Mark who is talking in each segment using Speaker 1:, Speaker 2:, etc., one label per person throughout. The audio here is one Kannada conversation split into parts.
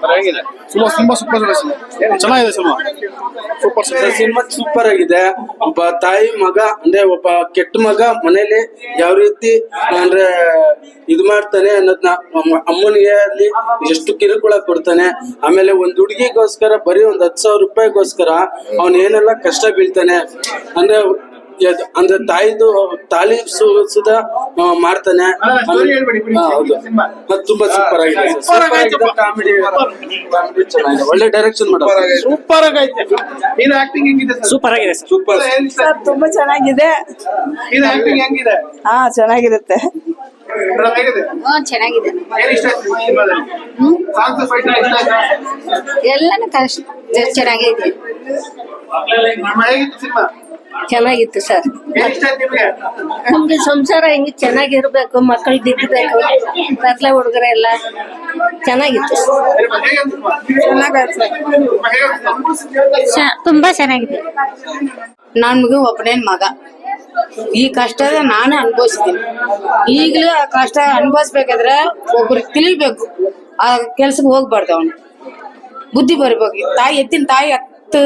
Speaker 1: ಪರವಾಗಿಲ್ಲ.
Speaker 2: ತುಂಬಾ super cinema. Super
Speaker 3: cinema. Super ಆಗಿದೆ. ಒಬ್ಬ ತಾಯಿ ಮಗ, ಅಂದ್ರೆ ಒಬ್ಬ ಕೆಟ್ಟ ಮಗ ಮನೇಲಿ ಯಾವ ರೀತಿ, ಅಂದ್ರೆ ಇದು ಮಾಡ್ತಾನೆ ಅನ್ನೋದನ್ನ ಅಮ್ಮ- ಅಮ್ಮನಿಗೆ ಅಲ್ಲಿ ಎಷ್ಟು ಕಿರುಕುಳ ಕೊಡ್ತಾನೆ. ಆಮೇಲೆ ಒಂದ್ ಹುಡುಗಿಗೋಸ್ಕರ, ಬರೀ ಒಂದ್ ಹತ್ತು ಸಾವಿರ ರೂಪಾಯಿಗೋಸ್ಕರ ಅವನ್ ಏನೆಲ್ಲ ಕಷ್ಟ ಬೀಳ್ತಾನೆ. ಅಂದ್ರೆ ಅಂದ್ರೆ ತಾಯಿದು ತಾಲಿ ಸುದ ಮಾಡ್ತಾನೆ ಹೌದು. ಅದು ತುಂಬಾ ಸೂಪರ್ ಆಗಿದೆ. ಕಾಮಿಡಿ ಚೆನ್ನಾಗಿದೆ. ಒಳ್ಳೆ ಡೈರೆಕ್ಷನ್ ಮಾಡೋದು.
Speaker 2: ಸೂಪರ್ ಆಗೈತೆ ಇದು ಆಕ್ಟಿಂಗ್ ಹೆಂಗಿದೆ ಸರ್?
Speaker 4: ಸೂಪರ್ ಆಗಿದೆ ಸರ್.
Speaker 3: ಸೂಪರ್
Speaker 5: ಸರ್ ತುಂಬಾ ಚೆನ್ನಾಗಿದೆ.
Speaker 2: ಇದು ಆಕ್ಟಿಂಗ್ ಹೆಂಗಿದೆ?
Speaker 5: ಹಾ ಚೆನ್ನಾಗಿರುತ್ತೆ.
Speaker 6: ಚೆನ್ನಾಗಿದೆ.
Speaker 2: ಏನ್ ಇಷ್ಟ ಆಯ್ತು ಫೈಟ್ ಇಷ್ಟ ಆಯ್ತಾ?
Speaker 6: ಎಲ್ಲಾನು ಕಷ್ಟ ಚೆನ್ನಾಗಿದೆ ಚೆನ್ನಾಗಿತ್ತು ಸರ್.
Speaker 2: ನಿಮ್ಗೆ
Speaker 6: ನಮ್ಗೆ ಸಂಸಾರ ಹೆಂಗ್ ಚೆನ್ನಾಗಿರ್ಬೇಕು ಮಕ್ಕಳು ದಿಟ್ಟಬೇಕು ಕತ್ಲೆ ಹುಡುಗರೆ ಎಲ್ಲ ಚೆನ್ನಾಗಿತ್ತು? ತುಂಬಾ ಚೆನ್ನಾಗಿದೆ. ನನ್ಗೂ ಒಬ್ಬನೇನ್ ಮಗ. ಈ ಕಷ್ಟ ನಾನು ಅನುಭವಿಸ್ತೀನಿ. ಈಗಲೂ ಆ ಕಷ್ಟ ಅನುಭವಿಸ್ಬೇಕಾದ್ರೆ ಒಬ್ರಿಗೆ ತಿಳಿಬೇಕು. ಆ ಕೆಲ್ಸಕ್ಕೆ ಹೋಗ್ಬಾರ್ದು ಅವನು. ಬುದ್ಧಿ ಬರ್ಬೇಕು. ತಾಯಿ ಎತ್ತಿನ ತಾಯಿ ಹತ್ತು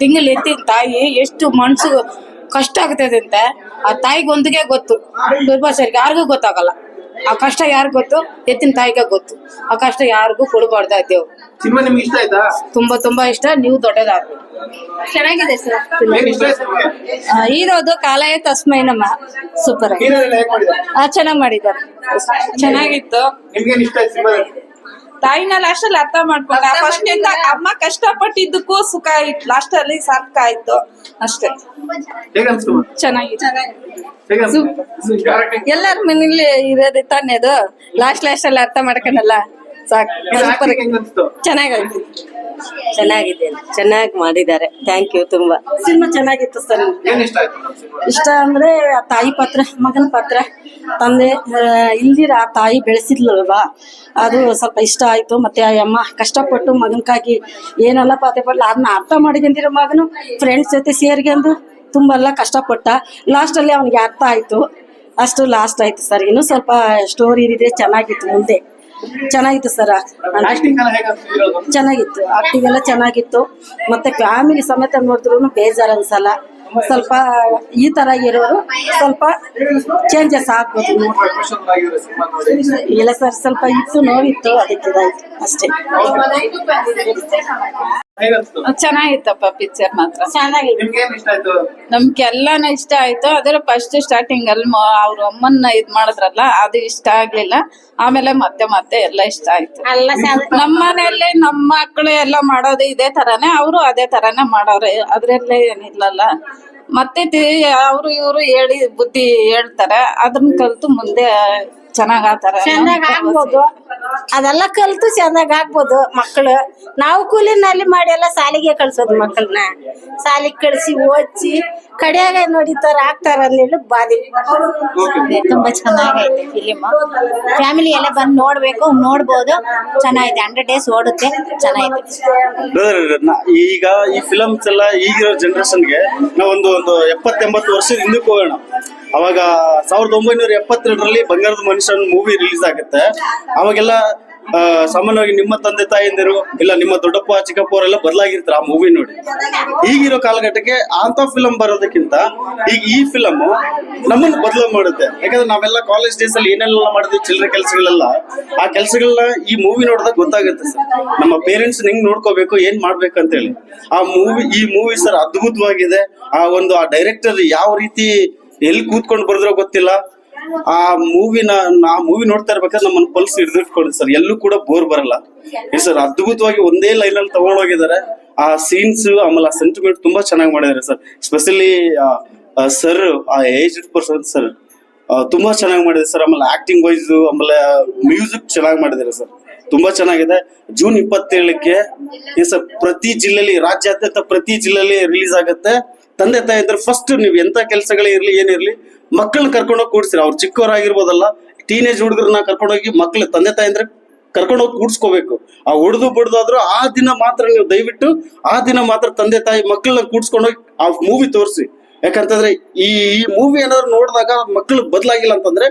Speaker 6: ತಿಂಗಳು ಎತ್ತಿನ ತಾಯಿ ಎಷ್ಟು ಮನ್ಸು ಕಷ್ಟ ಆಗ್ತದೆ ಅಂತ ಆ ತಾಯಿಗೆ ಒಂದಿಗೆ ಗೊತ್ತು. ದುರ್ಭಾಷರಿಗೆ ಯಾರಿಗೂ ಗೊತ್ತಾಗಲ್ಲ. ಆ ಕಷ್ಟ ಯಾರು ಗೊತ್ತು? ಎತ್ತಿನ ತಾಯಿಗೆ ಗೊತ್ತು. ಆ ಕಷ್ಟ ಯಾರಿಗೂ ಕೊಡಬಾರ್ದು ಆ ದೇವ್ರು.
Speaker 2: ಸಿನಿಮಾ ನಿಮ್ಗೆ ಇಷ್ಟ ಆಯ್ತಾ?
Speaker 6: ತುಂಬಾ ತುಂಬಾ ಇಷ್ಟ ನೀವು ದೊಡ್ಡದಾದ ಚೆನ್ನಾಗಿದೆ ಸರ್. ಇರೋದು ಕಾಲಯ ತಸ್ಮೈ ನಮ್ಮ ಸೂಪರ್ ಚೆನ್ನಾಗಿ ಮಾಡಿದ್ದಾರೆ.
Speaker 5: ಚೆನ್ನಾಗಿತ್ತು
Speaker 2: ನಿಮ್ಗೇನ್ ಇಷ್ಟ ಆಯ್ತು ಸಿನಿಮಾದಲ್ಲಿ?
Speaker 5: ತಾಯಿನ ಲಾಸ್ಟ್ ಅಲ್ಲಿ ಅರ್ಥ ಮಾಡ್ಕೊಂಡ. ಫಸ್ಟ್ ಇಂದ ಅಮ್ಮ ಕಷ್ಟಪಟ್ಟಿದ್ದಕ್ಕೂ ಸುಖ ಆಯ್ತು ಲಾಸ್ಟ್ ಅಲ್ಲಿ ಸಾರ್ಥಕ ಆಯ್ತು. ಅಷ್ಟೇ.
Speaker 2: ಚೆನ್ನಾಗಿ
Speaker 5: ಚೆನ್ನಾಗಿದೆ. ಎಲ್ಲರ ಮನೇಲಿ ಇರೋದೇ ತಾನೇ ಅದು? ಲಾಸ್ಟ್ ಲಾಸ್ಟ್ ಅಲ್ಲಿ ಅರ್ಥ ಮಾಡ್ಕೊಳಲ್ಲ ಸಾಕು. ಸೂಪರ್
Speaker 6: ಚೆನ್ನಾಗಿದೆ. ಚೆನ್ನಾಗಿ ಮಾಡಿದ್ದಾರೆ. ಥ್ಯಾಂಕ್ ಯು ತುಂಬಾ.
Speaker 5: ಸಿನಿಮಾ ಚೆನ್ನಾಗಿತ್ತು ಸರ್.
Speaker 2: ಇಷ್ಟ ಆಯ್ತು ಸಿನಿಮಾ?
Speaker 5: ಇಷ್ಟ ಅಂದ್ರೆ ಆ ತಾಯಿ ಪಾತ್ರ ಮಗನ ಪಾತ್ರ. ತಂದೆ ಇಲ್ದಿರ ಆ ತಾಯಿ ಬೆಳೆಸಿದ್ಲಲ್ವಾ? ಅದು ಸ್ವಲ್ಪ ಇಷ್ಟ ಆಯ್ತು. ಮತ್ತೆ ಆ ಅಮ್ಮ ಕಷ್ಟಪಟ್ಟು ಮಗನ್ಕಾಗಿ ಏನೆಲ್ಲ ಪಾತ್ರೆ ಪಡ್ಲ ಅದನ್ನ ಅರ್ಥ ಮಾಡಿಕೊಂಡಿರೋ ಮಗನು ಫ್ರೆಂಡ್ಸ್ ಜೊತೆ ಸೇರ್ಕೊಂಡು ತುಂಬ ಎಲ್ಲ ಕಷ್ಟಪಟ್ಟ. ಲಾಸ್ಟಲ್ಲಿ ಅವನಿಗೆ ಅರ್ಥ ಆಯ್ತು. ಅಷ್ಟು ಲಾಸ್ಟ್ ಆಯ್ತು ಸರ್. ಇನ್ನು ಸ್ವಲ್ಪ ಸ್ಟೋರಿ ಇದ್ರೆ ಚೆನ್ನಾಗಿತ್ತು ಮುಂದೆ. ಚೆನ್ನಾಗಿತ್ತು ಸರ್. ಚೆನ್ನಾಗಿತ್ತು. ಆಕ್ಟಿಂಗ್ ಎಲ್ಲ ಚೆನ್ನಾಗಿತ್ತು. ಮತ್ತೆ ಫ್ಯಾಮಿಲಿ ಸಮೇತ ನೋಡಿದ್ರು ಬೇಜಾರು ಅನ್ಸಲ್ಲ. ಸ್ವಲ್ಪ ಈ ತರ ಇರೋರು ಸ್ವಲ್ಪ ಚೇಂಜಸ್ ಆಗ್ಬೋದು ಇಲ್ಲ ಸರ್ ಸ್ವಲ್ಪ ಇತ್ತು ನೋವಿತ್ತು ಅದಕ್ಕೆ ಇದಾಯ್ತು ಅಷ್ಟೇ
Speaker 7: ಚೆನ್ನಾಗಿತ್ತಪ್ಪ ಪಿಕ್ಚರ್ ಮಾತ್ರ. ಚೆನ್ನಾಗಿತ್ತು
Speaker 2: ನಿಮ್ಗೆ ಏನ್ ಇಷ್ಟ ಆಯ್ತು?
Speaker 7: ನಮ್ಗೆಲ್ಲಾನು ಇಷ್ಟ ಆಯ್ತು. ಅದ್ರ ಫಸ್ಟ್ ಸ್ಟಾರ್ಟಿಂಗ್ ಅಲ್ಲಿ ಮ- ಅವ್ರ ಅಮ್ಮನ್ನ ಇದ್ ಮಾಡಿದ್ರಲ್ಲ ಅದು ಇಷ್ಟ ಆಗ್ಲಿಲ್ಲ. ಆಮೇಲೆ ಮತ್ತೆ ಮತ್ತೆ ಎಲ್ಲ ಇಷ್ಟ ಆಯ್ತು. ನಮ್ಮ ಮನೆಯಲ್ಲಿ ನಮ್ಮ ಮಕ್ಕಳು ಎಲ್ಲ ಮಾಡೋದು ಇದೇ ತರಾನೇ ಅವರು ಅದೇ ತರಾನೇ ಮಾಡೋರೆ ಅದ್ರಲ್ಲೇ ಏನಿಲ್ಲಲ್ಲ. ಮತ್ತೆ ಅವರು ಇವರು ಹೇಳಿ ಬುದ್ಧಿ ಹೇಳ್ತಾರೆ. ಅದನ್ನ ಕಲ್ತು ಮುಂದೆ ಚೆನ್ನಾಗ್ ಆತರ
Speaker 6: ಚೆನ್ನಾಗ್ ಆಗ್ಬೋದು. ಅದೆಲ್ಲ ಕಲ್ತು ಚೆನ್ನಾಗ್ ಆಗ್ಬೋದು ಮಕ್ಕಳು ನಾವು ಕೂಲಿನಲ್ಲಿ ಮಾಡಿ ಎಲ್ಲ ಸಾಲಿಗೆ ಕಳ್ಸೋದು ಮಕ್ಕಳನ್ನ ಸಾಲಿಗೆ ಕಳ್ಸಿ ಓದಿಸಿ ಕಡೆಯಾಗ ನೋಡಿತಾರ ಆಗ್ತಾರ ಅಂದೇಳಿ ಬಾದಿ ತುಂಬಾ ಚೆನ್ನಾಗೈತೆ ಫಿಲಿಮ್ ಫ್ಯಾಮಿಲಿ ಎಲ್ಲ ಬಂದು ನೋಡ್ಬೇಕು ನೋಡ್ಬೋದು. ಚೆನ್ನಾಗಿದೆ ಹಂಡ್ರೆಡ್ ಡೇಸ್ ಓಡುತ್ತೆ. ಚೆನ್ನಾಗಿದೆ
Speaker 4: ಬ್ರದರ್ ಈಗ ಈ ಫಿಲಮ್ಸ್ ಎಲ್ಲ ಈಗಿರೋ ಜನರೇಷನ್ಗೆ ನಾವೊಂದು ಒಂದು ಎಪ್ಪತ್ತೆಂಬತ್ತು ವರ್ಷದ ಹಿಂದಕ್ಕೆ ಹೋಗೋಣ. ಅವಾಗ ಸಾವಿರದ ಒಂಬೈನೂರ ಎಪ್ಪತ್ತೆರಡರಲ್ಲಿ ಬಂಗಾರದ ಮನುಷ್ಯನ ಮೂವಿ ರಿಲೀಸ್ ಆಗುತ್ತೆ. ಅವಾಗೆಲ್ಲ ಸಾಮಾನ್ಯವಾಗಿ ನಿಮ್ಮ ತಂದೆ ತಾಯಿಂದಿರು ಇಲ್ಲ ನಿಮ್ಮ ದೊಡ್ಡಪ್ಪ, ಚಿಕ್ಕಪ್ಪ ಅವರೆಲ್ಲ ಬದಲಾಗಿರ್ತಾರೆ ಆ ಮೂವಿ ನೋಡಿ. ಈಗಿರೋ ಕಾಲಘಟ್ಟಕ್ಕೆ ಅಂತ ಫಿಲಂ ಬರೋದಕ್ಕಿಂತ ಈಗ ಈ ಫಿಲಮ್ ನಮ್ಮನ್ನು ಬದಲು ಮಾಡುತ್ತೆ. ಯಾಕಂದ್ರೆ ನಾವೆಲ್ಲ ಕಾಲೇಜ್ ಡೇಸ್ ಅಲ್ಲಿ ಏನೆಲ್ಲ ಮಾಡಿದ್ವಿ, ಚಿಲ್ಲರೆ ಕೆಲಸಗಳೆಲ್ಲ, ಆ ಕೆಲಸಗಳನ್ನ ಈ ಮೂವಿ ನೋಡಿದಾಗ ಗೊತ್ತಾಗುತ್ತೆ ಸರ್. ನಮ್ಮ ಪೇರೆಂಟ್ಸ್ ಹೆಂಗ್ ನೋಡ್ಕೋಬೇಕು, ಏನ್ ಮಾಡ್ಬೇಕು ಅಂತ ಹೇಳಿ ಆ ಮೂವಿ ಈ ಮೂವಿ ಸರ್ ಅದ್ಭುತವಾಗಿದೆ. ಆ ಒಂದು ಆ ಡೈರೆಕ್ಟರ್ ಯಾವ ರೀತಿ ಎಲ್ಲಿ ಕೂತ್ಕೊಂಡು ಬರೆದ್ರೋ ಗೊತ್ತಿಲ್ಲ. ಆ ಮೂವಿನ ಆ ಮೂವಿ ನೋಡ್ತಾ ಇರ್ಬೇಕಾದ್ರೆ ನಮ್ಮನ್ನ ಪಲ್ಸ್ ಹಿಡಿದಿಟ್ಕೊಂಡು ಸರ್, ಎಲ್ಲೂ ಕೂಡ ಬೋರ್ ಬರಲ್ಲ. ಸರ್, ಅದ್ಭುತವಾಗಿ ಒಂದೇ ಲೈನ್ ಅಲ್ಲಿ ತಗೊಂಡೋಗಿದ್ದಾರೆ ಆ ಸೀನ್ಸ್ ಆಮೇಲೆ ಆ ಸೆಂಟಿಮೆಂಟ್ ತುಂಬಾ ಚೆನ್ನಾಗಿ ಮಾಡಿದ್ದಾರೆ ಸರ್. ಸ್ಪೆಷಲಿ ಸರ್ ಆ ಏಜ್ ಪರ್ಸನ್ ಸರ್ ತುಂಬಾ ಚೆನ್ನಾಗಿ ಮಾಡಿದೆ ಸರ್. ಆಮೇಲೆ ಆಕ್ಟಿಂಗ್ ವೈಸ್ ಆಮೇಲೆ ಮ್ಯೂಸಿಕ್ ಚೆನ್ನಾಗಿ ಮಾಡಿದ್ದಾರೆ ಸರ್. ತುಂಬಾ ಚೆನ್ನಾಗಿದೆ. ಜೂನ್ ಇಪ್ಪತ್ತೇಳಕ್ಕೆ ಸರ್, ಪ್ರತಿ ಜಿಲ್ಲೆಲಿ ರಾಜ್ಯಾದ್ಯಂತ ಪ್ರತಿ ಜಿಲ್ಲೆಲಿ ರಿಲೀಸ್ ಆಗುತ್ತೆ. ತಂದೆ ತಾಯಿ ಅಂದ್ರೆ ಫಸ್ಟ್ ನೀವು ಎಂತ ಕೆಲಸಗಳೇ ಇರ್ಲಿ ಏನಿರ್ಲಿ ಮಕ್ಕಳನ್ನ ಕರ್ಕೊಂಡೋಗಿ ಕೂಡಿಸಿರಿ. ಅವ್ರು ಚಿಕ್ಕವರಾಗಿರ್ಬೋದಲ್ಲ ಟೀನೇಜ್ ಹುಡುಗರನ್ನ ಕರ್ಕೊಂಡೋಗಿ ಮಕ್ಳು, ತಂದೆ ತಾಯಿ ಅಂದ್ರೆ ಕರ್ಕೊಂಡೋಗಿ ಕೂಡ್ಸ್ಕೋಬೇಕು. ಆ ಹೊಡೆದು ಬಡ್ದಾದ್ರು ಆ ದಿನ ಮಾತ್ರ ನೀವು ದಯವಿಟ್ಟು ಆ ದಿನ ಮಾತ್ರ ತಂದೆ ತಾಯಿ ಮಕ್ಕಳನ್ನ ಕೂಡ್ಸ್ಕೊಂಡೋಗಿ ಆ ಮೂವಿ ತೋರಿಸಿ. ಯಾಕಂತಂದ್ರೆ ಈ ಈ ಮೂವಿ ಏನಾದ್ರು ನೋಡಿದಾಗ ಮಕ್ಕಳು ಬದಲಾಗಿಲ್ಲ ಅಂತಂದ್ರೆ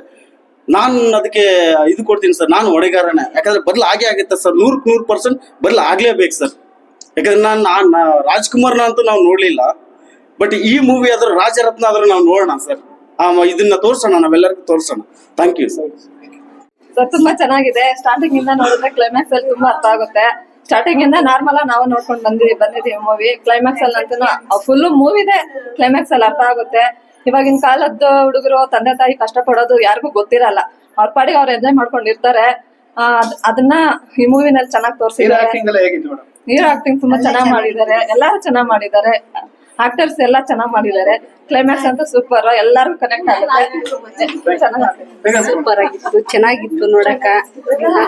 Speaker 4: ನಾನು ಅದಕ್ಕೆ ಇದು ಕೊಡ್ತೀನಿ ಸರ್, ನಾನು ಹೊಡೆಗಾರಣೆ ಯಾಕಂದ್ರೆ ಬದಲು ಆಗೇ ಆಗುತ್ತೆ ಸರ್ ನೂರಕ್ಕೆ ನೂರು ಪರ್ಸೆಂಟ್ ಬದಲು ಆಗ್ಲೇಬೇಕು ಸರ್. ಯಾಕಂದ್ರೆ ನಾನು ನಾನು ರಾಜ್ಕುಮಾರ್ನ ಅಂತೂ ನಾವು ನೋಡ್ಲಿಲ್ಲ. ಬಟ್ ಈ ಮೂವಿ ಆದ್ರೂ ರಾಜರತ್ನ ಆದ್ರೂ ನಾವು ನೋಡೋಣ ಸರ್. ಇದನ್ನ ತೋರ್ಸೋಣ ನಾವೆಲ್ಲರಿಗೂ ತೋರ್ಸೋಣ. ಥ್ಯಾಂಕ್ ಯು ಸರ್
Speaker 1: ಸರ್ ತುಂಬಾ ಚೆನ್ನಾಗಿದೆ. ಸ್ಟಾರ್ಟಿಂಗ್ ಇಂದ ನೋಡಿದ್ರೆ ಕ್ಲೈಮ್ಯಾಕ್ಸ್ ಅಲ್ಲಿ ತುಂಬಾ ಅರ್ಥ ಆಗುತ್ತೆ. ಸ್ಟಾರ್ಟಿಂಗ್ ಇಂದ ನಾರ್ಮಲ್ ನಾವು ನೋಡ್ಕೊಂಡು ಬಂದಿವಿ ಬಂದಿದೀವಿ ಮೂವಿ ಕ್ಲೈಮ್ಯಾಕ್ಸ್ ಅಲ್ಲಿ ಅಂತೂ ಫುಲ್ ಮೂವಿದೆ ಕ್ಲೈಮ್ಯಾಕ್ಸ್ ಅಲ್ಲಿ ಅರ್ಥ ಆಗುತ್ತೆ. ಇವಾಗಿನ ಕಾಲದ ಹುಡುಗರು ತಂದೆ ತಾಯಿ ಕಷ್ಟ ಪಡೋದು ಯಾರಿಗೂ ಗೊತ್ತಿರಲ್ಲ. ಅವ್ರ ಪಾಡಿಗೆ ಅವ್ರು ಎಂಜಾಯ್ ಮಾಡ್ಕೊಂಡಿರ್ತಾರೆ. ಅದನ್ನ ಈ ಮೂವಿನಲ್ಲಿ ಚೆನ್ನಾಗಿ
Speaker 2: ಹೀರೋ
Speaker 1: ತೋರಿಸಿದ್ದಾರೆ ಹೀರೋ ಆಕ್ಟಿಂಗ್ ತುಂಬಾ ಚೆನ್ನಾಗಿ ಮಾಡಿದ್ದಾರೆ. ಎಲ್ಲಾರು ಚೆನ್ನಾಗಿ ಮಾಡಿದ್ದಾರೆ. ಆಕ್ಟರ್ಸ್ ಎಲ್ಲ ಚೆನ್ನಾಗಿ ಮಾಡಿದ್ದಾರೆ. ಕ್ಲೈಮ್ಯಾಕ್ಸ್ ಅಂತ ಸೂಪರ್ ಎಲ್ಲಾರು ಕನೆಕ್ಟ್ ಆಗುತ್ತೆ. ಚೆನ್ನಾಗಿ
Speaker 8: ಸೂಪರ್ ಆಗಿತ್ತು ಚೆನ್ನಾಗಿತ್ತು ನೋಡಕ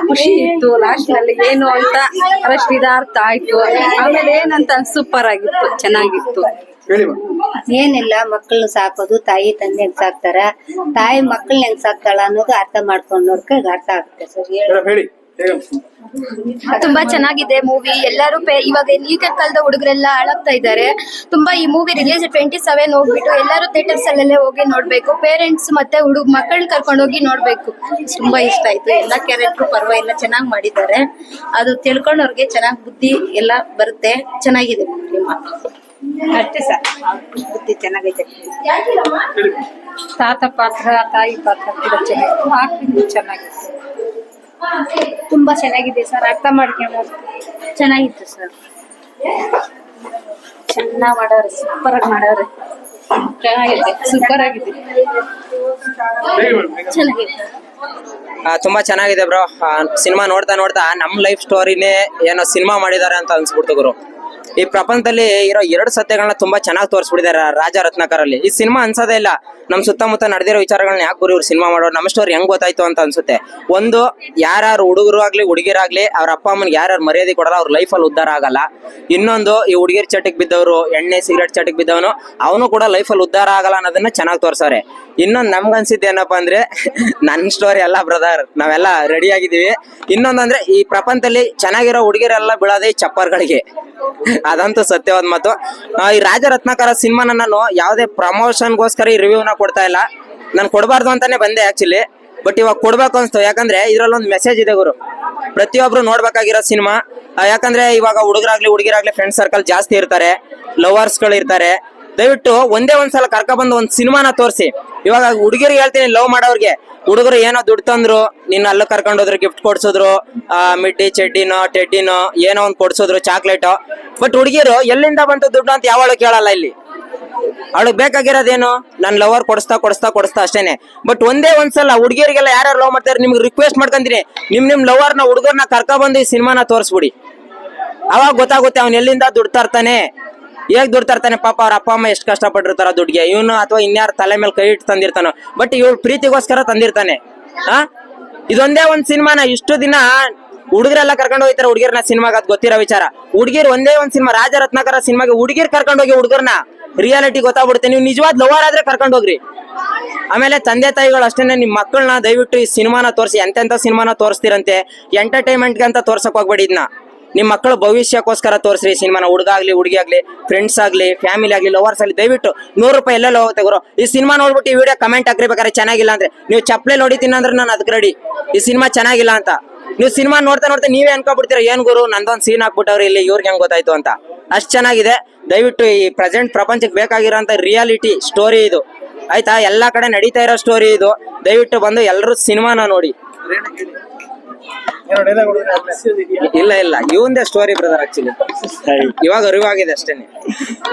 Speaker 8: ಖುಷಿ ಇತ್ತು ಲಾಸ್ಟ್ನಲ್ಲಿ ಏನು ಅಂತ ಅಷ್ಟು ಇದಾರ್ಥ ಆಯ್ತು. ಆಮೇಲೆ ಏನಂತ ಸೂಪರ್ ಆಗಿತ್ತು ಚೆನ್ನಾಗಿತ್ತು.
Speaker 9: ಏನಿಲ್ಲ ಮಕ್ಕಳು ಸಾಕೋದು ತಾಯಿ ತಂದೆ ಹೆಂಗ್ ಸಾಕ್ತಾರ ತಾಯಿ ಮಕ್ಕಳನ್ನ ಹೆಂಗ್ ಸಾಕ್ತಾಳ ಅನ್ನೋದು ಅರ್ಥ ಮಾಡ್ಕೊಂಡ್ ನೋಡ್ಕ ಅರ್ಥ ಆಗುತ್ತೆ ಸರ್.
Speaker 2: ಹೇಳಿ?
Speaker 10: ತುಂಬಾ ಚೆನ್ನಾಗಿದೆ ಮೂವಿ ಎಲ್ಲರೂ ಇವಾಗ ಈಗಿನ ಕಾಲದ ಹುಡುಗರೆಲ್ಲ ಹಾಳಾಗ್ತಾ ಇದ್ದಾರೆ. ತುಂಬಾ ಈ ಮೂವಿ ರಿಲೀಸ್ ಟ್ವೆಂಟಿ ಸೆವೆನ್ ಹೋಗ್ಬಿಟ್ಟು ಎಲ್ಲರೂ ಥಿಯೇಟರ್ಸ್ ಅಲ್ಲೆಲ್ಲ ಹೋಗಿ ನೋಡ್ಬೇಕು. ಪೇರೆಂಟ್ಸ್ ಮತ್ತೆ ಹುಡುಗ ಮಕ್ಕಳನ್ನ ಕರ್ಕೊಂಡು ಹೋಗಿ ನೋಡ್ಬೇಕು. ತುಂಬಾ ಇಷ್ಟ ಆಯ್ತು. ಎಲ್ಲ ಕ್ಯಾರೆಕ್ಟರ್ ಪರವಾಗಿಲ್ಲ, ಚೆನ್ನಾಗಿ ಮಾಡಿದ್ದಾರೆ. ಅದು ತಿಳ್ಕೊಂಡವ್ರಿಗೆ ಚೆನ್ನಾಗಿ ಬುದ್ಧಿ ಎಲ್ಲ ಬರುತ್ತೆ. ಚೆನ್ನಾಗಿದೆ.
Speaker 9: ಅಷ್ಟೇ ಬುದ್ಧಿ ಚೆನ್ನಾಗೈತೆ.
Speaker 8: ತಾತ ಪಾತ್ರ, ತಾಯಿ ಪಾತ್ರ ಕೂಡ ಚೆನ್ನಾಗಿತ್ತು. ಆಕ್ಟಿಂಗ್ ಚೆನ್ನಾಗಿತ್ತು.
Speaker 10: ತುಂಬಾ ಚೆನ್ನಾಗಿದೆ ಸರ್, ಅರ್ಥ ಮಾಡ್ಕೊಂಬೋದು
Speaker 9: ಚೆನ್ನಾಗಿತ್ತು ಸರ್.
Speaker 1: ಚೆನ್ನಾಗಿ ಮಾಡವ್ರೆ ಸೂಪರ್ ಆಗಿ ಮಾಡವ್ರಿ. ಚೆನ್ನಾಗಿದೆ ಸೂಪರ್ ಆಗಿದೆ.
Speaker 10: ಚೆನ್ನಾಗಿದೆ.
Speaker 11: ತುಂಬಾ ಚೆನ್ನಾಗಿದೆ ಬ್ರೋ. ಸಿನಿಮಾ ನೋಡ್ತಾ ನೋಡ್ತಾ ನಮ್ ಲೈಫ್ ಸ್ಟೋರಿನೇ ಏನೋ ಸಿನಿಮಾ ಮಾಡಿದ್ದಾರೆ ಅಂತ ಅನ್ಸ್ಬಿಡ್ತು ಗುರು. ಈ ಪ್ರಪಂಚದಲ್ಲಿ ಇರೋ ಎರಡು ಸತ್ಯಗಳನ್ನ ತುಂಬಾ ಚೆನ್ನಾಗಿ ತೋರಿಸ್ಬಿಟ್ಟಿದ್ದಾರೆ ರಾಜ ರತ್ನಾಕರಲ್ಲಿ. ಈ ಸಿನಿಮಾ ಅನ್ಸೋದೇ ಇಲ್ಲ. ನಮ್ ಸುತ್ತಮುತ್ತ ನಡೆದಿರೋ ವಿಚಾರಗಳನ್ನ ಯಾಕೆ ಗುರು ಇವ್ರು ಸಿನಿಮಾ ಮಾಡೋರು? ನಮ್ಮ ಸ್ಟೋರಿ ಹೆಂಗ್ ಗೊತ್ತಾಯ್ತು ಅಂತ ಅನ್ಸುತ್ತೆ. ಒಂದು ಯಾರು ಹುಡುಗರು ಆಗ್ಲಿ, ಹುಡುಗಿರಾಗ್ಲಿ, ಅವ್ರ ಅಪ್ಪ ಅಮ್ಮನಿಗೆ ಯಾರ್ಯಾರು ಮರ್ಯಾದೆ ಕೊಡಲ್ಲ, ಅವ್ರ ಅಲ್ಲಿ ಉದ್ದಾರ ಆಗಲ್ಲ. ಇನ್ನೊಂದು, ಈ ಹುಡುಗಿರ್ ಚಟಕ್ ಬಿದ್ದವರು, ಎಣ್ಣೆ ಸಿಗರೇಟ್ ಚಟಕ್ ಬಿದ್ದವನು, ಅವನು ಕೂಡ ಲೈಫ್ ಅಲ್ಲಿ ಉದ್ದಾರ ಆಗಲ್ಲ ಅನ್ನೋದನ್ನ ಚೆನ್ನಾಗಿ ತೋರ್ಸಾರೆ ಇನ್ನೊಂದು ನಮ್ಗೆ ಅನ್ಸಿದ್ದು ಏನಪ್ಪಾ ಅಂದ್ರೆ ನನ್ನ ಸ್ಟೋರಿ ಅಲ್ಲ ಬ್ರದರ್ ನಾವೆಲ್ಲ ರೆಡಿ ಆಗಿದ್ದೀವಿ. ಇನ್ನೊಂದಂದ್ರೆ, ಈ ಪ್ರಪಂಚದಲ್ಲಿ ಚೆನ್ನಾಗಿರೋ ಹುಡುಗಿರೆಲ್ಲ ಬೀಳೋದೇ ಚಪ್ಪರ್ಗಳಿಗೆ. ಅದಂತೂ ಸತ್ಯವಾದ ಮಾತು. ಆ, ಈ ರಾಜ ರತ್ನಾಕರ ಸಿನಿಮಾನ ನಾನು ಯಾವುದೇ ಪ್ರಮೋಷನ್ಗೋಸ್ಕರ ಈ ರಿವ್ಯೂನ ಕೊಡ್ತಾ ಇಲ್ಲ. ನಾನು ಕೊಡಬಾರ್ದು ಅಂತಾನೆ ಬಂದೆ ಆಕ್ಚುಲಿ ಬಟ್ ಇವಾಗ ಕೊಡ್ಬೇಕು ಅನ್ಸ್ತು. ಯಾಕಂದ್ರೆ ಇದ್ರಲ್ಲೊಂದು ಮೆಸೇಜ್ ಇದೆ ಗುರು. ಪ್ರತಿಯೊಬ್ರು ನೋಡ್ಬೇಕಾಗಿರೋ ಸಿನಿಮಾ. ಯಾಕಂದ್ರೆ ಇವಾಗ ಹುಡುಗರಾಗ್ಲಿ ಹುಡುಗಿರಾಗ್ಲಿ ಫ್ರೆಂಡ್ ಸರ್ಕಲ್ ಜಾಸ್ತಿ ಇರ್ತಾರೆ. ಲವರ್ಸ್ಗಳು ಇರ್ತಾರೆ ದಯವಿಟ್ಟು ಒಂದೇ ಒಂದ್ಸಲ ಕರ್ಕೊಬಂದು ಒಂದ್ ಸಿನಿಮಾನ ತೋರಿಸಿ. ಇವಾಗ ಹುಡುಗಿರಿಗೆ ಹೇಳ್ತೀನಿ ಲವ್ ಮಾಡೋರ್ಗೆ. ಹುಡುಗರು ಏನೋ ದುಡ್ಡು ತಂದ್ರು, ನಿನ್ನ ಅಲ್ಲ ಕರ್ಕೊಂಡು ಹೋದ್ರು ಗಿಫ್ಟ್ ಕೊಡ್ಸಿದ್ರು ಮಿಡ್ಡಿ, ಚಡ್ಡಿನೋ ಟೆಡ್ಡಿನೋ ಏನೋ ಒಂದ್ ಕೊಡ್ಸಿದ್ರು ಚಾಕ್ಲೇಟು ಬಟ್ ಹುಡುಗಿರು ಎಲ್ಲಿಂದ ಬಂತು ದುಡ್ಡು ಅಂತ ಯಾವಳು ಕೇಳಲ್ಲ ಇಲ್ಲಿ. ಅವಳಿಗೆ ಬೇಕಾಗಿರೋದೇನು? ನನ್ ಲವರ್ ಕೊಡಿಸ್ತಾ ಕೊಡಿಸ್ತಾ ಕೊಡಿಸ್ತಾ ಅಷ್ಟೇನೆ. ಬಟ್ ಒಂದೇ ಒಂದ್ಸಲ ಹುಡುಗಿಯರಿಗೆಲ್ಲ ಯಾರ್ಯಾರು ಲವ್ ಮಾಡ್ತಾರೆ, ನಿಮ್ಗೆ ರಿಕ್ವೆಸ್ಟ್ ಮಾಡ್ಕೊಂತೀನಿ. ನಿಮ್ ನಿಮ್ ಲವರ್ನ ಹುಡುಗರ್ನ ಕರ್ಕೊಬಂದು ಈ ಸಿನಿಮಾನ ತೋರಿಸ್ಬಿಡಿ. ಅವಾಗ ಗೊತ್ತಾಗುತ್ತೆ ಅವ್ನು ಎಲ್ಲಿಂದ ದುಡ್ಡು ತರ್ತಾನೆ. ಹೇಗ್ ದುಡ್ಡು ತರ್ತಾನೆ ಪಾಪ ಅವ್ರ ಅಪ್ಪ, ಅಮ್ಮ ಎಷ್ಟು ಕಷ್ಟಪಟ್ಟಿರ್ತಾರ ದುಡ್ಡಿಗೆ ಇವನು ಅಥವಾ ಇನ್ಯಾರ ತಲೆ ಮೇಲೆ ಕೈ ಇಟ್ಟು ತಂದಿರ್ತಾನೋ. ಬಟ್ ಇವ್ ಪ್ರೀತಿಗೋಸ್ಕರ ತಂದಿರ್ತಾನೆ. ಆ ಇದೊಂದೇ ಒಂದ್ ಸಿನಿಮಾನ. ಇಷ್ಟು ದಿನ ಹುಡುಗರೆಲ್ಲ ಕರ್ಕೊಂಡು ಹೋಗ್ತಾರೆ ಹುಡುಗಿರ್ನ ಸಿನಿಮಾಗ, ಅದ್ ಗೊತ್ತಿರೋ ವಿಚಾರ. ಹುಡುಗಿರ್ ಒಂದೇ ಒಂದ್ ಸಿನಿಮಾ. ರಾಜ ರತ್ನಾಕರ ಸಿನಿಮಾಗೆ ಹುಡುಗಿರ್ ಕರ್ಕೊಂಡು ಹೋಗಿ ಹುಡುಗರ್ನ ರಿಯಾಲಿಟಿ ಗೊತ್ತಾಗ್ಬಿಡುತ್ತೆ. ನೀವು ನಿಜವಾದ ಲವರ್ ಆದ್ರೆ ಕರ್ಕೊಂಡು ಹೋಗ್ರಿ. ಆಮೇಲೆ ತಂದೆ ತಾಯಿಗಳು ಅಷ್ಟೇ ನಿಮ್ ಮಕ್ಕಳನ್ನ ದಯವಿಟ್ಟು ಈ ಸಿನಿಮಾನ ತೋರಿಸಿ, ಎಂತೆಂತ ಸಿನಿಮಾನ ತೋರಿಸ್ತಿರಂತೆ? ಎಂಟರ್ಟೈನ್ಮೆಂಟ್ಗೆ ಅಂತ ತೋರ್ಸಕ್ ಹೋಗ್ಬೇಡಿ ಇದನ್ನ ನಿಮ್ ಮಕ್ಕಳ ಭವಿಷ್ಯಕ್ಕೋಸ್ಕರ ತೋರಿಸ್ರಿ ಸಿನಿಮಾನ ಹುಡುಗ ಆಗ್ಲಿ, ಹುಡುಗಿ ಆಗ್ಲಿ ಫ್ರೆಂಡ್ಸ್ ಆಗ್ಲಿ ಫ್ಯಾಮಿಲಿ ಆಗ್ಲಿ ಲವರ್ಸ್ ಆಗ್ಲಿ, ದಯವಿಟ್ಟು ನೂರು ರೂಪಾಯಿ ಎಲ್ಲ ಹೋಗುತ್ತೆ ಗುರು. ಈ ಸಿನಿಮಾ ನೋಡ್ಬಿಟ್ಟು ಈ ವಿಡಿಯೋ ಕಮೆಂಟ್ ಹಾಕ್ರಿ ಬೇಕಾದ್ರೆ ಚೆನ್ನಾಗಿಲ್ಲ ಅಂದ್ರೆ ನೀವು ಚಪ್ಪಲೆ ನೋಡಿತೀನಿ ಅಂದ್ರೆ ನಾನು ಅದಕ್ಕೆ ರೆಡಿ ಈ ಸಿನಿಮಾ ಚೆನ್ನಾಗಿಲ್ಲ ಅಂತ. ನೀವು ಸಿನಿಮಾ ನೋಡ್ತಾ ನೋಡ್ತಾ ನೀವೇ ಅನ್ಕೊಬಿಡ್ತೀರಾ, ಏನ್ ಗುರು, ನಂದೊಂದು ಸೀನ್ ಹಾಕ್ಬಿಟ್ಟವ್ರಿ, ಇಲ್ಲಿ ಇವ್ರಿಗೆ ಹೆಂಗ್ ಗೊತ್ತಾಯ್ತು ಅಂತ. ಅಷ್ಟು ಚೆನ್ನಾಗಿದೆ. ದಯವಿಟ್ಟು ಈ ಪ್ರೆಸೆಂಟ್ ಪ್ರಪಂಚಕ್ಕೆ ಬೇಕಾಗಿರೋಂಥ ರಿಯಾಲಿಟಿ ಸ್ಟೋರಿ ಇದು. ಆಯ್ತಾ? ಎಲ್ಲಾ ಕಡೆ ನಡೀತಾ ಇರೋ ಸ್ಟೋರಿ ಇದು. ದಯವಿಟ್ಟು ಬಂದು ಎಲ್ಲರೂ ಸಿನಿಮಾನ ನೋಡಿ
Speaker 2: ಏನೋ ಡೈಲಾಗ್ ಹೊಡೆದ್ರೆ ಆಗ್ಲೇ.
Speaker 11: ಇಲ್ಲ ಇಲ್ಲ. ಇವಂದೇ ಸ್ಟೋರಿ ಬ್ರದರ್ ಆಕ್ಚುಲಿ ಇವಾಗ ಅರಿವಾಗಿದೆ ಅಷ್ಟೇನೆ.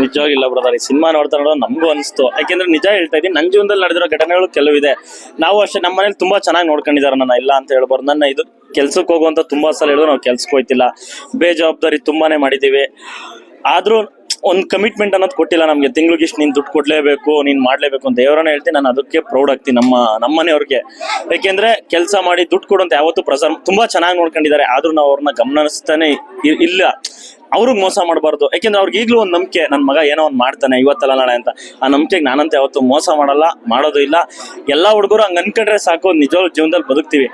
Speaker 12: ನಿಜವಾಗಿಲ್ಲ ಬ್ರದರ್ ಈ ಸಿನಿಮಾ ನೋಡ್ತಾ ನೋಡೋ ನಮಗೂ ಅನಿಸ್ತು. ಯಾಕೆಂದ್ರೆ ನಿಜ ಹೇಳ್ತಾ ಇದ್ದೀನಿ ನನ್ನ ಜೀವನದಲ್ಲಿ ನಡೆದಿರೋ ಘಟನೆಗಳು ಕೆಲವಿದೆ. ನಾವು ಅಷ್ಟೇ ನಮ್ಮ ಮನೇಲಿ ತುಂಬಾ ಚೆನ್ನಾಗಿ ನೋಡ್ಕೊಂಡಿದ್ದಾರೆ ನನ್ನ ಇಲ್ಲ ಅಂತ ಹೇಳ್ಬಾರ್ದು. ನನ್ನ ಇದು ಕೆಲ್ಸಕ್ಕೆ ಹೋಗುವಂತ ತುಂಬಾ ಸಲ ಹೇಳಿದ್ರು ನಾವು ಕೆಲ್ಸಕ್ಕೆ ಹೋಯ್ತಿಲ್ಲ. ಬೇಜವಾಬ್ದಾರಿ ತುಂಬಾನೇ ಮಾಡಿದೀವಿ ಆದ್ರೂ ಒಂದು ಕಮಿಟ್ಮೆಂಟ್ ಅನ್ನೋದು ಕೊಟ್ಟಿಲ್ಲ ನಮಗೆ. ತಿಂಗ್ಳಿಗೆ ಇಷ್ಟು ನೀನು ದುಡ್ಡು ಕೊಡ್ಲೇಬೇಕು, ನೀನು ಮಾಡ್ಲೇಬೇಕು ಅಂತ ದೇವರನ್ನ ಹೇಳ್ತೀನಿ. ನಾನು ಅದಕ್ಕೆ ಪ್ರೌಡ್ ಆಗ್ತೀನಿ ನಮ್ಮ ನಮ್ಮ ಮನೆಯವ್ರಿಗೆ ಯಾಕೆಂದ್ರೆ ಕೆಲಸ ಮಾಡಿ ದುಡ್ಡು ಕೊಡುವಂತ ಯಾವತ್ತೂ ಪ್ರಸಾರ ತುಂಬಾ ಚೆನ್ನಾಗಿ ನೋಡ್ಕೊಂಡಿದ್ದಾರೆ. ಆದರೂ ನಾವು ಅವ್ರನ್ನ ಗಮನಿಸ್ತಾನೆ ಇಲ್ಲ. ಅವ್ರಿಗೆ ಮೋಸ ಮಾಡಬಾರ್ದು. ಯಾಕೆಂದ್ರೆ ಅವ್ರಿಗೆ ಈಗಲೂ ಒಂದು ನಂಬಿಕೆ ನನ್ನ ಮಗ ಏನೋ ಒಂದು ಮಾಡ್ತಾನೆ, ಇವತ್ತಲ್ಲ ನಾಳೆ ಅಂತ. ಆ ನಂಬಿಕೆಗೆ ನಾನಂತೆ ಯಾವತ್ತೂ ಮೋಸ ಮಾಡಲ್ಲ, ಮಾಡೋದು ಇಲ್ಲ. ಎಲ್ಲ ಹುಡುಗರು ಹಂಗೆ ಅನ್ಕೊಂಡ್ರೆ ಸಾಕು, ನಿಜವಾಗ್ಲೂ ಜೀವನದಲ್ಲಿ ಬದುಕ್ತೀವಿ.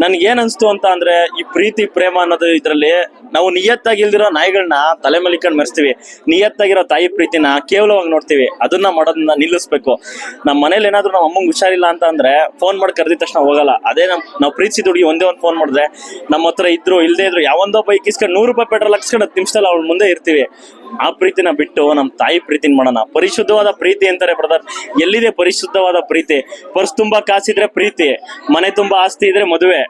Speaker 12: ನನ್ಗೆ ಏನ್ ಅನ್ಸ್ತು ಅಂತ ಅಂದ್ರೆ ಈ ಪ್ರೀತಿ, ಪ್ರೇಮ ಅನ್ನೋದು ಇದ್ರಲ್ಲಿ ನಾವು ನಿಯತ್ತಾಗಿಲ್ದಿರೋ ನಾಯಿಗಳನ್ನ ತಲೆ ಮೇಲೆ ನಿಯತ್ತಾಗಿರೋ ತಾಯಿ ಪ್ರೀತಿನ ಕೇವಲವಾಗಿ ನೋಡ್ತೀವಿ. ಅದನ್ನ ಮಾಡೋದನ್ನ ನಿಲ್ಲಿಸ್ಬೇಕು. ನಮ್ಮ ಮನೇಲಿ ಏನಾದ್ರು ನಮ್ಮ ಅಮ್ಮಂಗೆ ಹುಷಾರಿಲ್ಲ ಅಂತ ಅಂದ್ರೆ ಫೋನ್ ಮಾಡಿ ಕರೆದಿದ ತಕ್ಷಣ ಹೋಗಲ್ಲ. ಅದೇ ನಮ್, ನಾವು ಪ್ರೀತಿಸಿದ ಹುಡುಗಿ ಒಂದೇ ಒಂದು ಫೋನ್ ಮಾಡಿದ್ರೆ ನಮ್ಮ ಹತ್ರ ಇದ್ರು, ಇಲ್ದೇ ಇದ್ರು, ಯಾವೊಂದೋ ಬೈಕ್ ಇಸ್ಕೊಂಡು ನೂರು ರೂಪಾಯಿ ಪೆಟ್ರೋಲ್ ಹಾಕ್ಸ್ಕೊಂಡು ಹತ್ತು ನಿಮಿಷದಲ್ಲಿ ಅವ್ಳ ಮುಂದೆ ಇರ್ತೀವಿ. ಆ ಪ್ರೀತಿನ ಬಿಟ್ಟು ನಮ್ಮ ತಾಯಿ ಪ್ರೀತಿನ ಮಾಡೋಣ. ಪರಿಶುದ್ಧವಾದ ಪ್ರೀತಿ ಅಂತಾರೆ ಬ್ರದರ್ ಎಲ್ಲಿದೆ ಪರಿಶುದ್ಧವಾದ ಪ್ರೀತಿ? ಪರ್ಸ್ ತುಂಬಾ ಕಾಸಿದ್ರೆ ಪ್ರೀತಿ, ಮನೆ ತುಂಬಾ ಆಸ್ತಿ ಇದ್ರೆ ಮದುವೆ.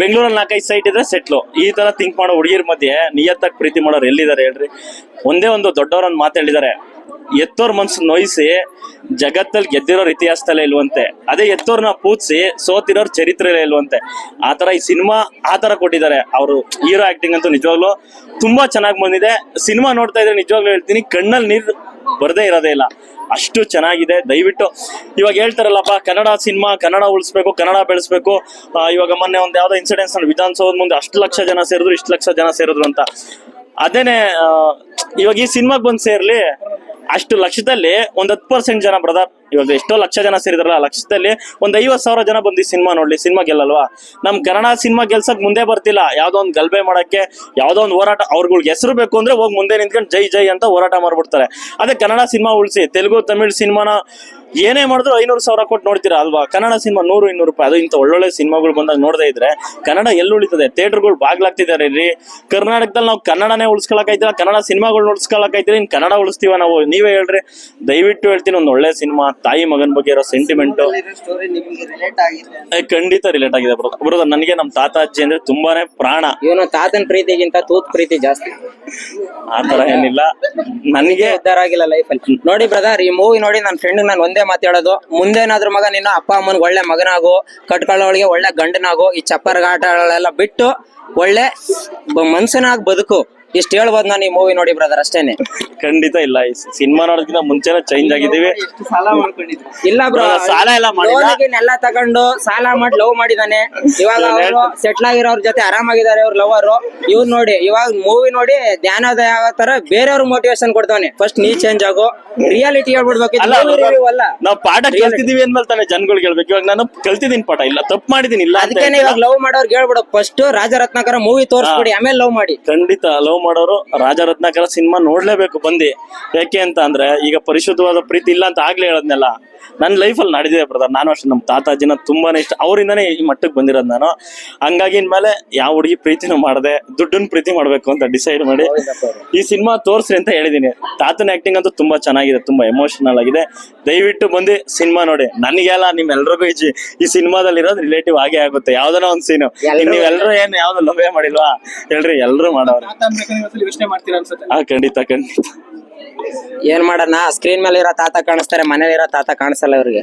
Speaker 12: ಬೆಂಗಳೂರಲ್ಲಿ ನಾಲ್ಕೈದು ಸೈಟ್ ಇದ್ರೆ ಸೆಟ್ಲು ಈ ತರ ಥಿಂಕ್ ಮಾಡೋ ಹುಡುಗಿರ ಮಧ್ಯೆ ನಿಯತ್ತಾಗಿ ಪ್ರೀತಿ ಮಾಡೋರು ಎಲ್ಲಿದ್ದಾರೆ ಹೇಳ್ರಿ? ಒಂದೇ ಒಂದು ದೊಡ್ಡವರೊಂದು ಮಾತಾಡಿದ್ದಾರೆ ಎತ್ತೋರ್ ಮನ್ಸು ನೋಯಿಸಿ ಜಗತ್ತಲ್ಲಿ ಗೆದ್ದಿರೋ ಇತಿಹಾಸದಲ್ಲೇ ಇಲ್ವಂತೆ. ಅದೇ ಎತ್ತೋರ್ನ ಪೂಜಿಸಿ ಸೋತಿರೋರ್ ಚರಿತ್ರೆ ಇಲ್ವಂತೆ. ಆ ತರ ಈ ಸಿನಿಮಾ ಆ ತರ ಕೊಟ್ಟಿದ್ದಾರೆ. ಅವರು ಹೀರೋ ಆಕ್ಟಿಂಗ್ ಅಂತೂ ನಿಜವಾಗ್ಲು ತುಂಬಾ ಚೆನ್ನಾಗಿ ಬಂದಿದೆ. ಸಿನಿಮಾ ನೋಡ್ತಾ ಇದ್ರೆ ನಿಜವಾಗ್ಲೂ ಹೇಳ್ತೀನಿ ಕಣ್ಣಲ್ಲಿ ನೀರು ಬರದೇ ಇರೋದೇ ಇಲ್ಲ. ಅಷ್ಟು ಚೆನ್ನಾಗಿದೆ. ದಯವಿಟ್ಟು ಇವಾಗ ಹೇಳ್ತಾರಲ್ಲಪ್ಪ, ಕನ್ನಡ ಸಿನಿಮಾ ಕನ್ನಡ ಉಳಿಸ್ಬೇಕು, ಕನ್ನಡ ಬೆಳೆಸ್ಬೇಕು. ಇವಾಗ ಮೊನ್ನೆ ಒಂದು ಯಾವ್ದೋ ಇನ್ಸಿಡೆನ್ಸ್ ವಿಧಾನಸೌಧ ಮುಂದೆ ಅಷ್ಟು ಲಕ್ಷ ಜನ ಸೇರಿದ್ರು, ಇಷ್ಟು ಲಕ್ಷ ಜನ ಸೇರಿದ್ರು ಅಂತ. ಅದೇನೆ ಇವಾಗ ಈ ಸಿನಿಮಾಗ್ ಬಂದು ಸೇರ್ಲಿ ಅಷ್ಟು ಲಕ್ಷದಲ್ಲಿ ಒಂದ್ ಹತ್ತು ಪರ್ಸೆಂಟ್ ಜನ ಬ್ರದರ್ ಇವಾಗ ಎಷ್ಟೋ ಲಕ್ಷ ಜನ ಸೇರಿದ್ರಲ್ಲ ಲಕ್ಷದಲ್ಲಿ ಒಂದ್ ಐವತ್ ಸಾವಿರ ಜನ ಬಂದು ಸಿನಿಮಾ ನೋಡ್ಲಿ, ಸಿನಿಮಾ ಗೆಲ್ಲಲ್ವಾ? ನಮ್ ಕನ್ನಡ ಸಿನಿಮಾ ಗೆಲ್ಸಕ್ ಮುಂದೆ ಬರ್ತಿಲ್ಲ. ಯಾವ್ದೋ ಒಂದ್ ಗಲ್ಬೆ ಮಾಡಕ್ಕೆ, ಯಾವ್ದೋ ಒಂದ್ ಹೋರಾಟ, ಅವ್ರಗಳಿಗೆ ಹೆಸರು ಬೇಕು ಅಂದ್ರೆ ಹೋಗಿ ಮುಂದೆ ನಿಂತ್ಕೊಂಡು ಜೈ ಜೈ ಅಂತ ಹೋರಾಟ ಮಾಡ್ಬಿಡ್ತಾರೆ. ಅದೇ ಕನ್ನಡ ಸಿನಿಮಾ ಉಳಿಸಿ, ತೆಲುಗು, ತಮಿಳ್ ಸಿನಿಮಾನ ಏನೇ ಮಾಡಿದ್ರು ಐನೂರು ಸಾವಿರ ಕೊಟ್ಟು ನೋಡ್ತೀರಾ ಅಲ್ವಾ? ಕನ್ನಡ ಸಿನಿಮಾ ನೂರು ಇನ್ನೂರು ರೂಪಾಯಿ. ಅದು ಇಂಥ ಒಳ್ಳೊಳ್ಳೆ ಸಿನಿಮಾಗಳು ಬಂದಾಗ ನೋಡದೇ ಇದ್ರೆ ಕನ್ನಡ ಎಲ್ಲಿ ಉಳಿತದೆ? ಥಿಯೇಟರ್ಗಳು ಬಾಗ್ಲಾಗ್ತಿದ್ದಾರೆ ರೀ ಕರ್ನಾಟಕದಲ್ಲಿ ನಾವು ಕನ್ನಡನೇ ಉಳಿಸ್ಕೊಳಕೈತಿಲ್ಲ ಕನ್ನಡ ಸಿನಿಮಾಗಳು ನೋಡ್ಸ್ಕೊಳಕೈತಿಲ್ಲ ಇನ್ ಕನ್ನಡ ಉಳಿಸ್ತೀವ ನಾವು? ನೀವೇ ಹೇಳ್ರಿ. ದಯವಿಟ್ಟು ಹೇಳ್ತೀನಿ ಒಂದು ಒಳ್ಳೆ ಸಿನಿಮಾ ತಾಯಿ ಮಗನ್ ಬಗ್ಗೆ ಇರೋ ಸೆಂಟಿಮೆಂಟ್ ಖಂಡಿತ ರಿಲೇಟ್ ಆಗಿದೆ ಬ್ರದರ್ ನನಗೆ ನಮ್ಮ ತಾತ ಅಜ್ಜಿ ಅಂದ್ರೆ ತುಂಬಾನೇ ಪ್ರಾಣ.
Speaker 11: ಇವನು ತಾತನ ಪ್ರೀತಿಗಿಂತ ತೂತ್ ಪ್ರೀತಿ ಜಾಸ್ತಿ.
Speaker 12: ಆ ತರ ಏನಿಲ್ಲ. ನನಗೆ
Speaker 11: ಉದ್ದಾರ ಆಗಿಲ್ಲ ಲೈಫಲ್ಲಿ ನೋಡಿ ಬ್ರದರ್ ಈ ಮೂವಿ ನೋಡಿ ನನ್ನ ಫ್ರೆಂಡ್ ನಾನು ಒಂದೇ ಮಾತಾಡೋದು. ಮುಂದೇನಾದ್ರೂ ಮಗ ನಿನ್ನ ಅಪ್ಪ ಅಮ್ಮನಿಗೆ ಒಳ್ಳೆ ಮಗನಾಗು, ಕಟ್ಕೊಳ್ಳೋಳಿಗೆ ಒಳ್ಳೆ ಗಂಡನಾಗು, ಈ ಚಪ್ಪರ್ಗಾಟಗಳೆಲ್ಲ ಬಿಟ್ಟು ಒಳ್ಳೆ ಮನ್ಸನಾಗ್ ಬದುಕು. ಇಷ್ಟು ಹೇಳ್ಬೋದು ನಾನು ಈ ಮೂವಿ ನೋಡಿ ಬ್ರದರ್ ಅಷ್ಟೇನೆ.
Speaker 12: ಖಂಡಿತ ಇಲ್ಲ. ಈ ಸಿನಿಮಾ ನೋಡೋದಕ್ಕಿಂತ ಮುಂಚೆನೆ ಚೇಂಜ್ ಆಗಿದ್ದೀವಿ.
Speaker 11: ಇಲ್ಲ ಬ್ರೋ
Speaker 12: ಸಾಲ ಎಲ್ಲ ಮಾಡಿಲ್ಲ.
Speaker 11: ಎಲ್ಲ ತಗೊಂಡು ಸಾಲ ಮಾಡಿ ಲವ್ ಮಾಡಿದಾನೆ. ಇವಾಗ ಅವರು ಸೆಟ್ಲ್ ಆಗಿರೋ ಜೊತೆ ಆರಾಮಾಗಿದ್ದಾರೆ ಅವ್ರ ಲವರ್ ಇವ್ರು ನೋಡಿ ಇವಾಗ ಮೂವಿ ನೋಡಿ ಧ್ಯಾನೋದಯ ಆಗೋ ತರ ಬೇರೆಯವ್ರ ಮೋಟಿವೇಶನ್ ಕೊಡ್ತಾನೆ ಫಸ್ಟ್ ನೀ ಚೇಂಜ್ ಆಗೋ. ರಿಯಾಲಿಟಿ ಹೇಳ್ಬಿಡ್ಬೇಕು.
Speaker 12: ಅಲ್ಲ ನಾವು ಪಾಠ ಕೇಳ್ತಿದೀವಿ ಅಂದ್ಮೇಲೆ ತಾನೆ ಜನಗಳಿಗೆ ಹೇಳ್ಬೇಕು ಇವಾಗ ನಾನು ಕಲ್ತಿದ್ದೀನಿ ಪಾಠ. ಇಲ್ಲ ತಪ್ಪು ಮಾಡಿದೀನಿ ಇಲ್ಲ ಅದಕ್ಕೆ
Speaker 11: ಅದಕ್ಕೇನೆ ಇವಾಗ ಲವ್ ಮಾಡೋರ್ಗೆ ಹೇಳ್ಬಿಡು ಫಸ್ಟ್ ರಾಜರತ್ನಾಕರ ಮೂವಿ ತೋರಿಸ್ಬಿಡಿ ಆಮೇಲೆ ಲವ್ ಮಾಡಿ.
Speaker 12: ಖಂಡಿತ ಲವ್ ಮಾಡೋರು ರಾಜ ರತ್ನಾಕರ ಸಿನಿಮಾ ನೋಡ್ಲೇಬೇಕು ಬಂದಿ. ಯಾಕೆ ಅಂತ ಅಂದ್ರೆ ಈಗ ಪರಿಶುದ್ಧವಾದ ಪ್ರೀತಿ ಇಲ್ಲ ಅಂತ ಆಗ್ಲೇ ಹೇಳದ್ನೆಲ್ಲ. ನನ್ನ ಲೈಫಲ್ಲಿ ನಡೆದಿದೆ ಬ್ರದರ್ ನಾನು ಅಷ್ಟೇ ನಮ್ಮ ತಾತಾಜಿನ ತುಂಬಾನೇ ಇಷ್ಟ. ಅವರಿಂದನೇ ಈ ಮಟ್ಟಕ್ಕೆ ಬಂದಿರೋದು ನಾನು. ಹಂಗಾಗಿ ಇನ್ಮೇಲೆ ಯಾವ ಹುಡುಗಿ ಪ್ರೀತಿನೂ ಮಾಡದೆ ದುಡ್ಡನ್ನು ಪ್ರೀತಿ ಮಾಡಬೇಕು ಅಂತ ಡಿಸೈಡ್ ಮಾಡಿ ಈ ಸಿನಿಮಾ ತೋರಿಸ್ರಿ ಅಂತ ಹೇಳಿದ್ದೀನಿ ತಾತನ ಆ್ಯಕ್ಟಿಂಗ್ ಅಂತೂ ತುಂಬಾ ಚೆನ್ನಾಗಿದೆ ತುಂಬಾ ಎಮೋಷನಲ್ ಆಗಿದೆ. ದಯವಿಟ್ಟು ಬಂದು ಸಿನಿಮಾ ನೋಡಿ. ನನಗೆಲ್ಲ ನಿಮ್ಮೆಲ್ರಿಗೂ ಈ ಈ ಸಿನಿಮಾದಲ್ಲಿ ಇರೋದು ರಿಲೇಟಿವ್ ಆಗೇ ಆಗುತ್ತೆ. ಯಾವ್ದಾನ ಒಂದು ಸೀನು ನೀವೆಲ್ಲರೂ ಏನು ಯಾವ್ದು ಲಭ್ಯ ಮಾಡಿಲ್ವಾ? ಹೇಳ್ರಿ ಎಲ್ಲರೂ ಮಾಡೋರು.
Speaker 2: ಯೋಚನೆ ಮಾಡ್ತೀರಾ ಅನ್ಸುತ್ತೆ?
Speaker 12: ಹಾ ಖಂಡಿತ ಖಂಡಿತ.
Speaker 11: ಏನ್ ಮಾಡೋಣ ಸ್ಕ್ರೀನ್ ಮೇಲೆ ಇರೋ ತಾತ ಕಾಣಿಸ್ತಾರೆ ಮನೇಲಿ ಇರೋ ತಾತ ಕಾಣಿಸಲ್ಲ ಇವ್ರಿಗೆ.